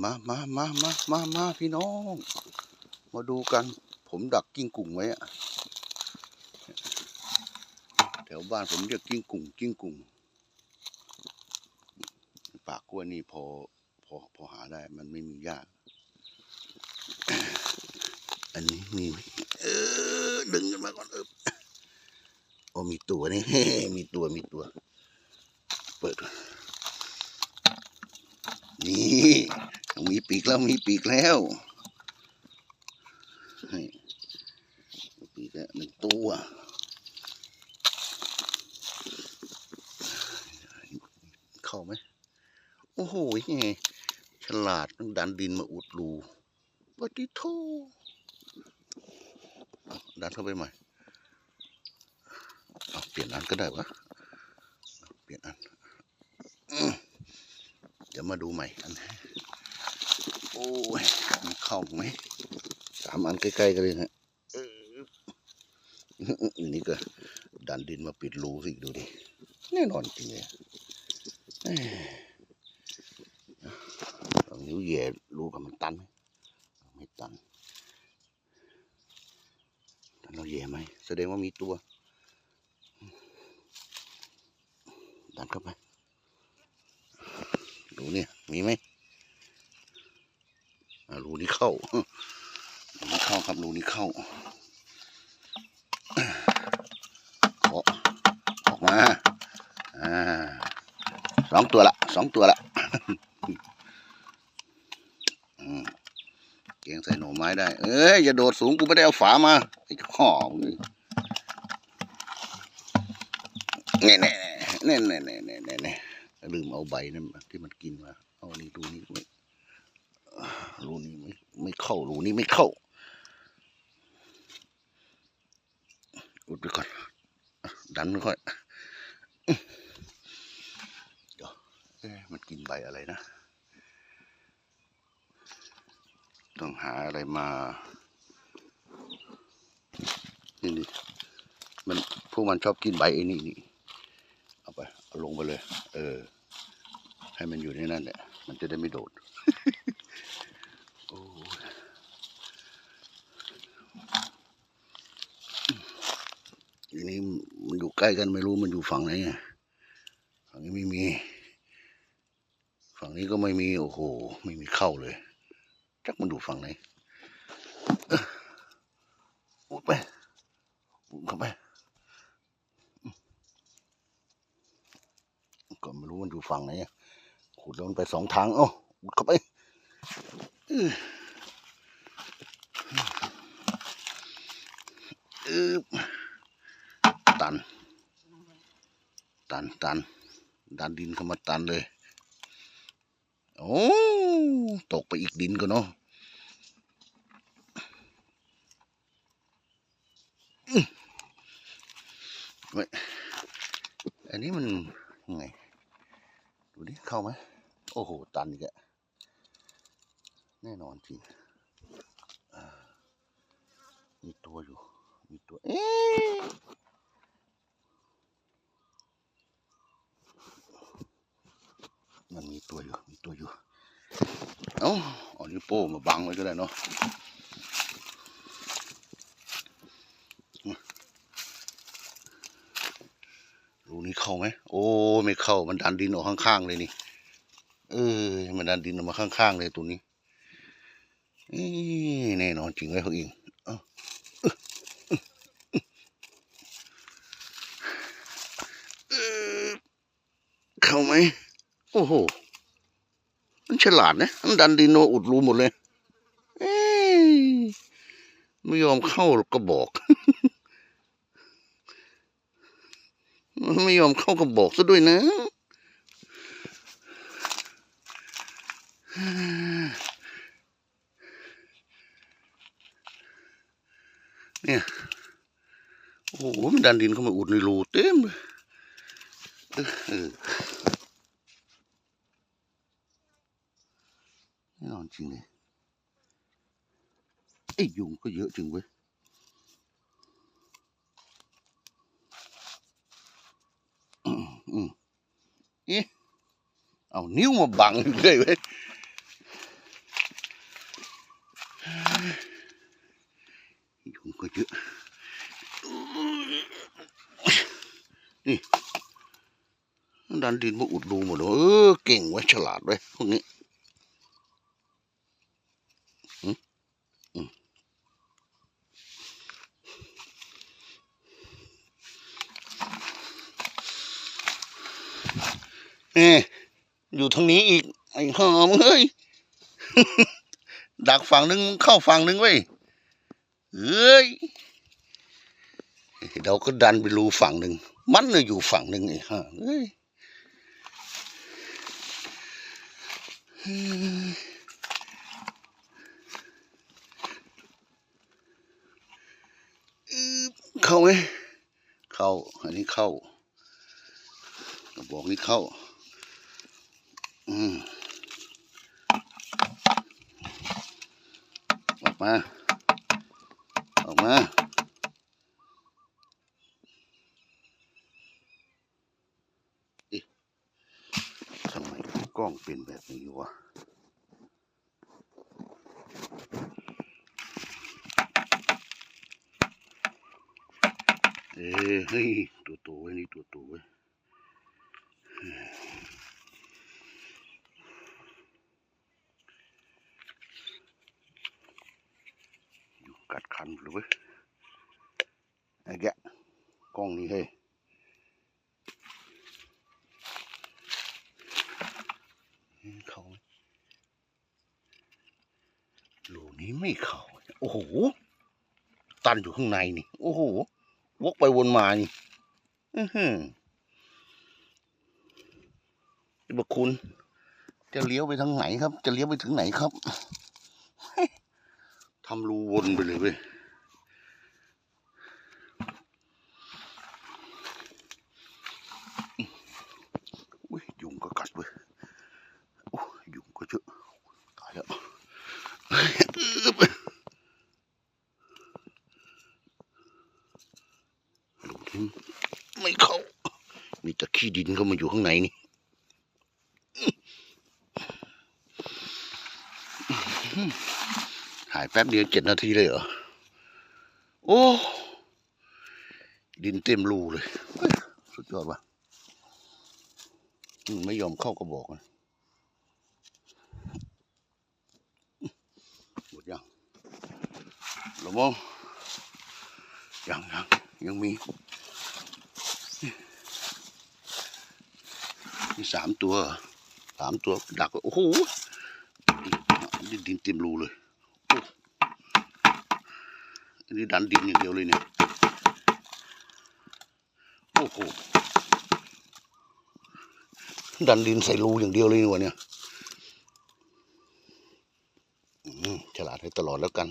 มามามามามามาพี่น้อง มาดูกัน ผมดักกิ้งกุ่งไว้อะแถวบ้านผมเรียกกิ้งกุ่งกิ้งกุ่งปากกล้วยนี่พอพอพอหาได้ มันไม่มีหญ้าอันนี้มีไหมเออดึงกันมาก่อนเออโอ้มีตัวนี่มีตัวมีตัว เปิด นี่ มีปีกแล้วมีปีกแล้วปีกแล้วหนึ่งตัวเข้าไหมโอ้โหไงฉลาดมันดันดินมาอุดรูปฏิโทเอาดันเข้าไปใหม่เปลี่ยนอันก็ได้วะเปลี่ยนอันเดี๋ยวมาดูใหม่อันโอ้ ยมันเข้าไหมสามอันใกล้ๆกันเลยนะเอออันนี้ก็ดันดินมาปิดรูสิดูดิแน่นอนจริงเลยเอ้ยเอานิ้วแหย่รูกับมันตันไหมไม่ตันตันเราแหย่ไหมแสดงว่ามีตัว ดันเข้าไปรูเนี่ยมีไหมอ่ารูนี้ เข้ารูนี้เข้าครับรูนี้เข้าเคาะออกมาอ่าสองตัวละสองตัวละเกียงใส่หน่อไม้ได้ เอ้ยอย่าโดดสูงกูไม่ได้เอาฝามาไอ้ข้อนี่เน่เน่เน่เน่เน่เน่เน่ลืมเอาใบนั่นมาที่มันกินมา เอานี่รูนี้ไม่ รูนี้ไม่ไม่เข้ารูนี้ไม่เข้า อุดไปก่อน ดันไม่ค่อยเดี๋ยวเอ๊ะมันกินใบอะไรนะ ต้องหาอะไรมา นี่นี่มันพวกมันชอบกินใบไอ้นี่นี่เอาไปเอาลงไปเลย เออ ให้มันอยู่ในนั่นแหละมันจะได้ไม่โดด โอ้ย ทีนี้มันอยู่ใกล้กันไม่รู้มันอยู่ฝั่งไหนไงฝั่งนี้ไม่มี ฝั่งนี้ก็ไม่มีโอ้โห ไม่มีเข้าเลย จักมันดูฝั่งไหนเอ้ออุดไปอุดเข้าไปก็ไม่รู้มันอยู่ฝั่งไหนขุดแล้วมันไปสองทางเอ้าอุดเข้าไปอื้ออื้อตัน ตันตันดันดินเข้ามาตันเลย โอ้ตกไปอีกดินก็เนาะอันนี้มันยังไง ดูดิเข้าไหม โอ้โห ตันอีกอะแน่นอนจริงมีตัวอยู่ มีตัว เอ๊ มันมีตัวอยู่ มีตัวอยู่ เอ้าเอานิ้วโป้มาบังไว้ก็ได้เนาะรูนี้เข้าไหม โอ้ ไม่เข้า มันดันดินออกข้างๆเลยนี่ เออ มันดันดินออกมาข้างๆเลยตัวนี้แน่นอนจริงเลยเขาเองเอ้าเออเข้าไหม โอ้โห มันฉลาดนะ มันดันดินมาอุดรูหมดเลย เอ้ยไม่ยอมเข้าหรอกก็บอกมันไม่ยอมเข้ากระบอกซะด้วยนะเนี่ย โอ้โหมันดันดินเข้ามาอุดในรูเต็มเลย làm chuyện này. Ấy dùng có dựa chừng với ừ. ừ. Ồ, nếu mà bằng ghê vậy. Dùng có dựa đi. Đang đi mà ụt đu mà nó kẹn quá chả lạt đấy không nghĩ. เอ๊ะอยู่ทางนี้อีกไอ้ห่ามงเฮ้ยดักฝั่งหนึ่งเข้าฝั่งหนึ่งเว้ยเอ้ยเราก็ดันไปรูฝั่งหนึ่งมันน่ะอยู่ฝั่งหนึ่งไอ้ห่าเอ้ยเข้าไหมเข้า อันนี้เข้ากระบอกนี้เข้า ออกมา ออกมาทำไมกล้องเป็นแบบนี้วะเอ้ยเฮ้ย ตัวโตไว้ยนี่ตัวโตไว้ยอยู่ กัดคันเลยเว้ยไอ้แกะกล้องนี้เฮ้ยเขาหมโหลนี้ไม่เข้าโอ้โห ตันอยู่ข้างในนี่ โอ้โห วกไปวนมานี่ อือหือนี่บอกคุณ จะเลี้ยวไปทางไหนครับ จะเลี้ยวไปถึงไหนครับำรูวนไปเลยเว้ยอุ้ยยุงก็กัดเว้ยโอ้ยยุงก็เยอะตายแล้วไม่เข้า มีแต่ขี้ดินเข้ามาอยู่ข้างในนี่ายแป๊บเดียวเจ็ดนาทีเลยเหรอ โอ้ ดินเต็มรูเลย สุดยอดว่ะไม่ยอมเข้ากระบอกนะหมดยังหรอมองยังยังยังมีมีสามตัวสามตัวดัก โอ้โหดินเต็มรูเลย นี้ดันดินอย่างเดียวเลยเนี่ย โอ้โห ดันดินใส่รูอย่างเดียวเลยนี่วะเนี่ยฉลาดให้ตลอดแล้วกัน